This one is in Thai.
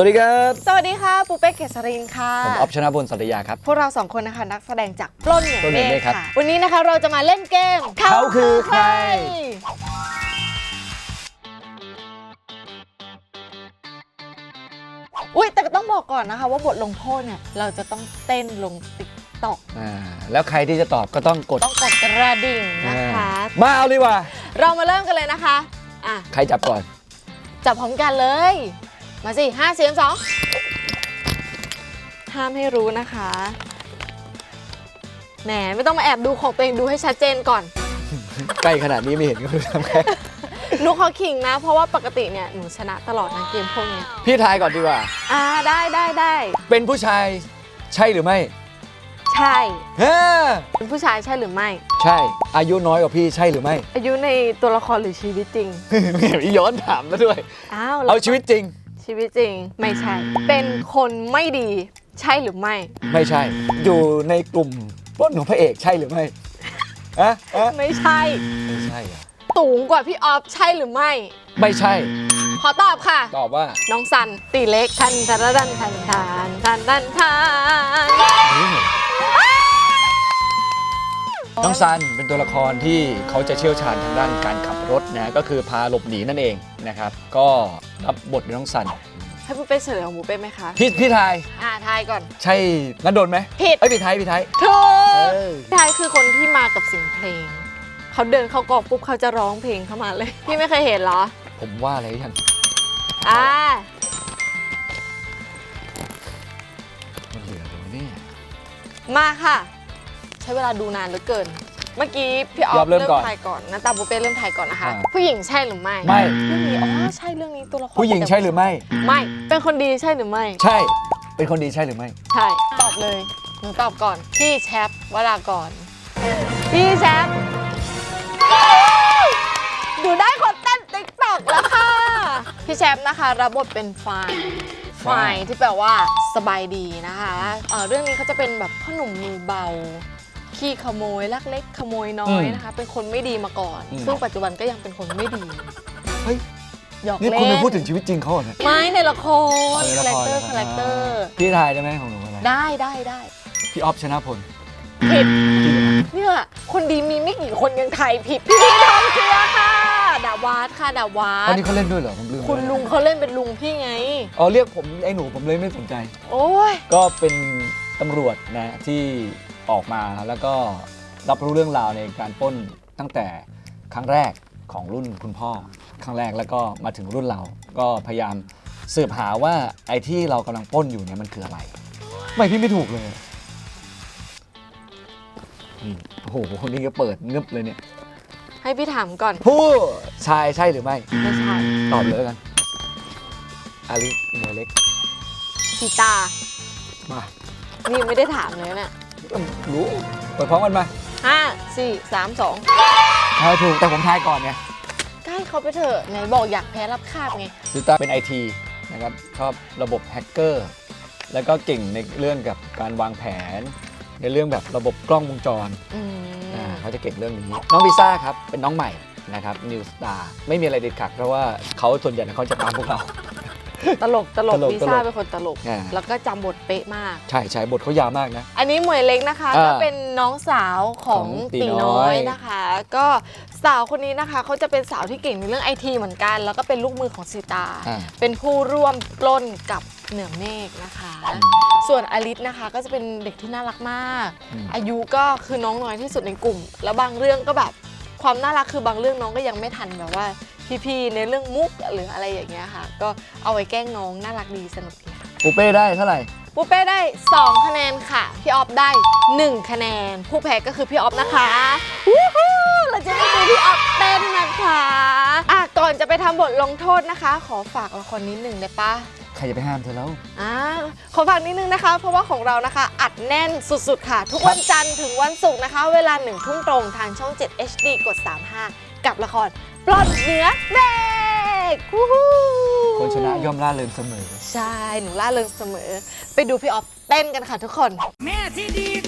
สวัสดีครับ สวัสดีค่ะ ปูเป้เกษรินค่ะ ผมออฟชนะบุญสัตยาครับ พวกเราสองคนนะคะนักแสดงจากปล้นเหนือปล้นเหนือเมเมฆฆครับ ค่ะ วันนี้นะคะเราจะมาเล่นเกมเขาคือใคร อุ้ยแต่ก็ต้องบอกก่อนนะคะ ว่าบทลงโทษเนี่ยเราจะต้องเต้นลงติ๊กต็อกอ่าแล้วใครที่จะตอบก็ต้องกดต้องกดกระดิ่งนะคะ อ่ามาเอาดีกว่า เรามาเริ่มกันเลยนะคะอะใครจับก่อน จับพร้อมกันเลย มาสิห้าเสียงสองห้ามให้รู้นะคะ แหมไม่ต้องมาแอบดูของตัวเองดูให้ชัดเจนก่อน ใกล้ขนาดนี้ไม่เห็นก็ไม่รู้ทำไงหนูขอขิงนะ เพราะว่าปกติเนี่ยหนูชนะตลอดนะเกมพวกเนี้ยพี่ทายก่อนดีกว่า อ่าได้ได้ได้เป็นผู้ชายใช่หรือไม่ ใช่ เฮ้เป็นผู้ชายใช่หรือไม่ ใช่ อายุน้อยกว่าพี่ใช่หรือไม่ อายุในตัวละครหรือชีวิตจริง ไม่เห็นย้อนถามแล้วด้วย อ้าวเอาชีวิตจริง ชีวิตจริง ไม่ใช่ เป็นคนไม่ดีใช่หรือไม่ ไม่ใช่ อยู่ในกลุ่มปล้นของพระเอกใช่หรือไม่อะอะไม่ใช่ ไม่ใช่เหรอสูงกว่าพี่ออฟใช่หรือไม่ ไม่ใช่ ขอตอบค่ะ ตอบว่าน้องสันตีเล็กทันทันทันทันทันทันทันทันน้องซันเป็นตัวละครที่เขาจะเชี่ยวชาญทางด้านการขับรถ นะก็คือพาหลบหนีนั่นเองนะครับ ก็รับบทเป็นน้องซันให้ปูเป้เฉลยของปูเป้ไหมคะ พี่พี่ทายอ่าทายก่อน ใช่งั้นโดนไหมผิด เอ้ยพี่ไทยพี่ไทยถูเอกอพี่ทายคือคนที่มากับเสียงเพลง เขาเดินเข้ากองปุ๊บเขาจะร้องเพลงเข้ามาเลย พี่ไม่เคยเห็นเหรอ ผมว่าอะไรยังอ่า มันเหลือเลยวะเนี่ย มาค่ะ ใช้เวลาดูนานเหลือเกิน เมื่อกี้พี่ออฟเริ่มถ่ายก่อนนะตาปูเป้เริ่มถ่ายก่อนนะคะ ผู้หญิงใช่หรือไม่ไม่เรื่องนี้อ๋อใช่เรื่องนี้ตัวละครผู้หญิงใช่หรือไม่ ไม่เป็นคนดีใช่หรือไม่ ใช่ เป็นคนดีใช่หรือไม่ ใช่ตอบเลยหนูตอบก่อน พี่แชปวรากรพี่แชปดูได้คนเต้นติ๊กตอกแล้วค่ะ พี่แชปนะคะ รับบทเป็นไฟล์ไฟล์ที่แปลว่าสบายดีนะคะเอ่อเรื่องนี้เขาจะเป็นแบบพ่อหนุ่มมือเบา ขี้ขโมยลักเล็กขโมยน้อยนะคะ เป็นคนไม่ดีมาก่อน ซึ่งปัจจุบันก็ยังเป็นคนไม่ดีเฮ้ยหยอกนี่เล่คุณไปนพูดถึงชีวิตจริงเขาเหรอเนี่ย ไม่ในละครในคาละแรคครเตอร์คาแรคเตอร์พี่ทายได้ไหมของหนูอะไรได้ได้ได้พี่ออฟชนะพลผิดจริงเหรอเนี่ยคนดีมีไม่กี่คนยังไทยผิดพี่พีทองเจือค่ะดาวาดค่ะดาวาตอนดนี้เขาเล่นด้วยเหรอผมลืมคุณลุงเขาเล่นเป็นลุงพี่ไง อ๋อเรียกผมไอ้หนูผมเลยไม่สนใจ โอ้ย ก็เป็นตำรวจนะที่ ออกมาแล้วก็รับรู้เรื่องราวในการปล้นตั้งแต่ครั้งแรกของรุ่นคุณพ่อ ครั้งแรกแล้วก็มาถึงรุ่นเรา ก็พยายามสืบหาว่าไอ้ที่เรากำลังปล้นอยู่เนี่ยมันคืออะไรไม่พี่ไม่ถูกเลยอืมโอ้โหคนนี้ก็เปิดเงึบเลยเนี่ย ให้พี่ถามก่อน ผู้ชายใช่หรือไม่ ไม่ใช่ตอบเลยแล้วกันอาลิมวยเล็ก สีตา มา นี่ไม่ได้ถามเลยเนี่ย รู้เปิดพร้อมกันมาห้าสี่สามสองทายถูกแต่ผมทายก่อนไงใกล้เขาไปเถอะไหนบอกอยากแพ้รับคาบไงซิต้าเป็นไอทีนะครับชอบระบบแฮกเกอร์ แล้วก็เก่งในเรื่องกับการวางแผน ในเรื่องแบบระบบกล้องวงจรอือ่ามเขาจะเก่งเรื่องนี้ น้องพิซ่าครับเป็นน้องใหม่นะครับนิวสตาร์ไม่มีอะไรเด็ดขาดเพราะว่าเขาส่วนใหญ่เขาจะตามพวกเรา ตลกตลกตลกลิซ่าตลกเป็นคนตลก อ่า แล้วก็จำบทเป๊ะมาก ใช่ใช่บทเขายาวมากนะ อันนี้หมวยเล็กนะคะอ่าก็เป็นน้องสาวของของตีตีน้น้ออยยนะคะ ก็สาวคนนี้นะคะเขาจะเป็นสาวที่เก่งในเรื่องไอทีเหมือนกัน แล้วก็เป็นลูกมือของสีตา อ่า เป็นผู้ร่วมปล้นกับเหนือเมฆนะคะ ส่วนอลิสนะคะก็จะเป็นเด็กที่น่ารักมากอืมอายุก็คือน้องน้อยที่สุดในกลุ่ม แล้วบางเรื่องก็แบบความน่ารักคือบางเรื่องน้องก็ยังไม่ทันแบบว่า พี่ๆในเรื่องมุกหรืออะไรอย่างเงี้ยค่ะ ก็เอาไว้แกล้งน้องน่ารักดีสนุกดีค่ะปูเป้ได้เท่าไหร่ ปูเป้ได้ 2 คะแนนค่ะ พี่ออฟได้ 1 คะแนน ผู้แพ้ก็คือพี่ออฟนะคะวู้ฮู้เราจะได้ดูพี่ออฟเต้นนะคะอะก่อนจะไปทำบทลงโทษนะคะ ขอฝากละครนิดหนึ่งได้ปะ ใครจะไปห้ามเธอแล้ว อ่าขอฝากนิดนึงนะคะ เพราะว่าของเรานะคะ อัดแน่นสุดๆค่ะ ทุกวันจันทร์ถึงวันศุกร์นะคะ เวลาหนึ่งทุ่มตรงทางช่อง 7 HD กด 35 กับละครปล้นเหนือเมฆวู้ฮู้คนชนะย่อมล่าเริงเสมอ ใช่ หนูล่าเริงเสมอ ไปดูพี่ออฟเต้นกันค่ะทุกคน แม่ที่ดีคือ